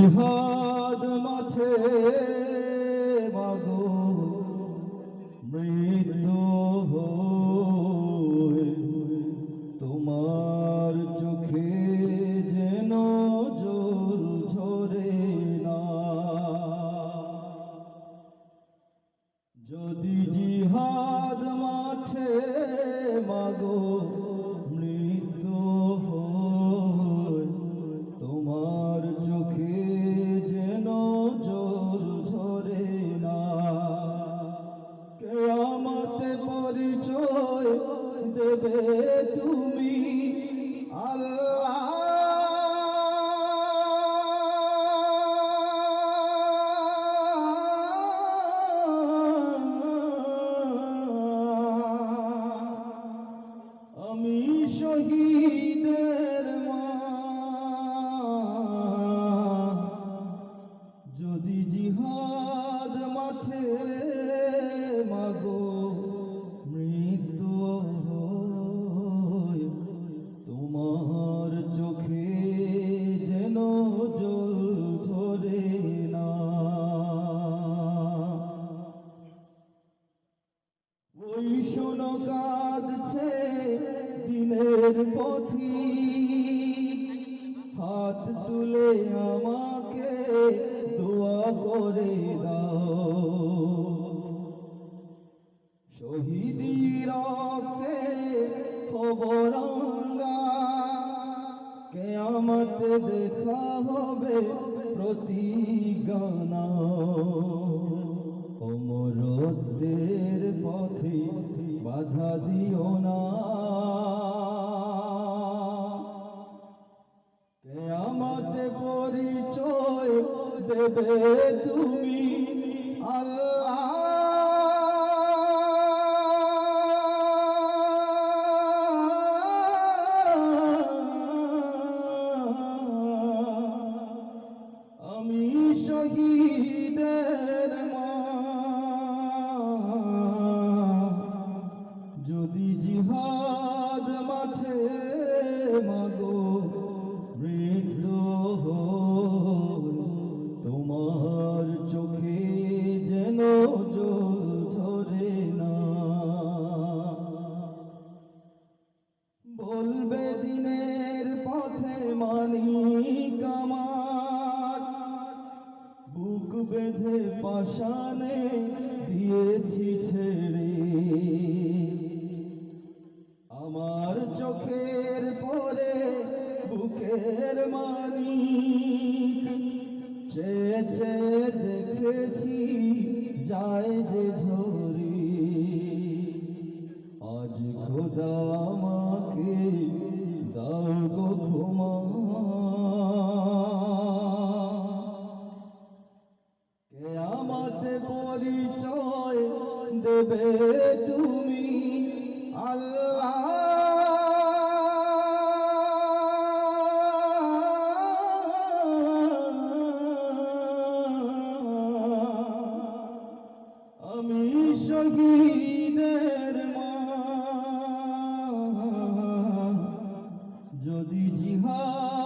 İfadım ateş. শহীদের পথি হাত তুলে আমার দেবে তুমি আল্লাহ। চলবে দিনের পথে মানি আমার। বুক বেঁধে পাশানে দিয়েছি ছেড়ে। আমার চোখের পরে বুকের মানি চেয়ে চেয়ে দেখেছি যায় যে পরিচয় দেবে তুমি আল্লাহ। আমি শহীদের মা। যদি জিহাদ